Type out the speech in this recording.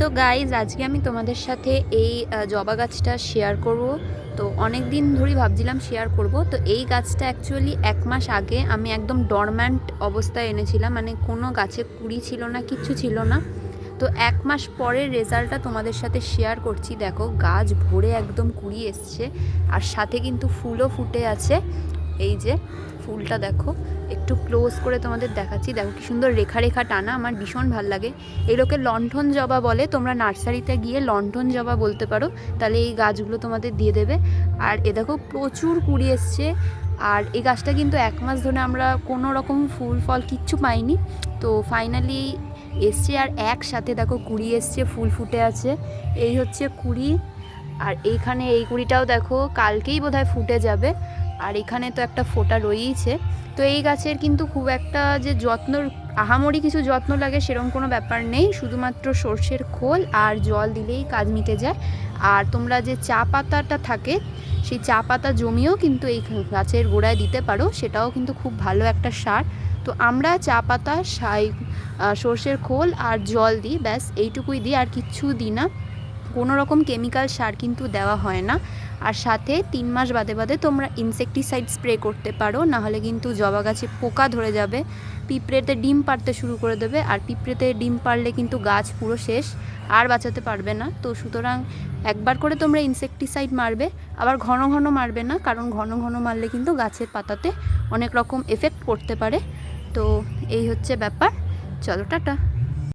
তো গাইজ আজকে আমি তোমাদের সাথে এই জবা গাছটা শেয়ার করব। তো অনেক দিন ধরেই ভাবছিলাম শেয়ার করব। তো এই গাছটা অ্যাকচুয়ালি এক মাস আগে আমি একদম ডরম্যান্ট অবস্থায় এনেছিলাম। মানে কোনো গাছে কুড়ি ছিল না, কিচ্ছু ছিল না। তো এক মাস পরের রেজাল্টটা তোমাদের সাথে শেয়ার করছি। দেখো, গাছ ভরে একদম কুড়ি এসছে। আর সাথে কিন্তু ফুলও ফুটে আছে। এই যে ফুলটা দেখো। একটু ক্লোজ করে তোমাদের দেখাচ্ছি। দেখো কি সুন্দর রেখা রেখা টানা, আমার ভীষণ ভালো লাগে। এই লোকে লণ্ঠন জবা বলে, তোমরা নার্সারিতে গিয়ে লণ্ঠন জবা বলতে পারো। তাহলে এই গাছগুলো তোমাদের দিয়ে দেবে। আর এ দেখো, প্রচুর কুড়ি এসছে। আর এই গাছটা কিন্তু এক মাস ধরে আমরা কোনো রকম ফুল, ফল কিচ্ছু পাইনি। তো ফাইনালি এসছে আর একসাথে দেখো কুড়ি এসছে, ফুল ফুটে আছে। এই হচ্ছে কুড়ি। আর এইখানে এই কুড়িটাও দেখো, কালকেই বোধহয় ফুটে যাবে। আর এখানে তো একটা ফোঁটা রয়েইছে। তো এই গাছের কিন্তু খুব একটা যে যত্ন আহামরি কিছু যত্ন লাগে সেরকম কোনো ব্যাপার নেই। শুধুমাত্র সর্ষের খোল আর জল দিলেই কাজ মিটে যায়। আর তোমরা যে চা পাতাটা থাকে, সেই চা পাতা জমিও কিন্তু এই গাছের গোড়ায় দিতে পারো। সেটাও কিন্তু খুব ভালো একটা সার। তো আমরা চা পাতা, সাই সর্ষের খোল আর জল দিই, ব্যাস এইটুকুই দিই। আর কিচ্ছু দিই না। কোনো রকম কেমিক্যাল সার কিন্তু দেওয়া হয় না। আর সাথে তিন মাস বাদে বাদে তোমরা ইনসেকটিসাইড স্প্রে করতে পারো, নাহলে কিন্তু জবা গাছে পোকা ধরে যাবে, পিঁপড়েতে ডিম পারতে শুরু করে দেবে, আর পিঁপড়েতে ডিম পারলে কিন্তু গাছ পুরো শেষ, আর বাঁচাতে পারবে না। তো সুতরাং একবার করে তোমরা ইনসেকটিসাইড মারবে, আবার ঘন ঘন মারবে না, কারণ ঘন ঘন মারলে কিন্তু গাছের পাতাতে অনেক রকম এফেক্ট পড়তে পারে। তো এই হচ্ছে ব্যাপার। চলো, টাটা।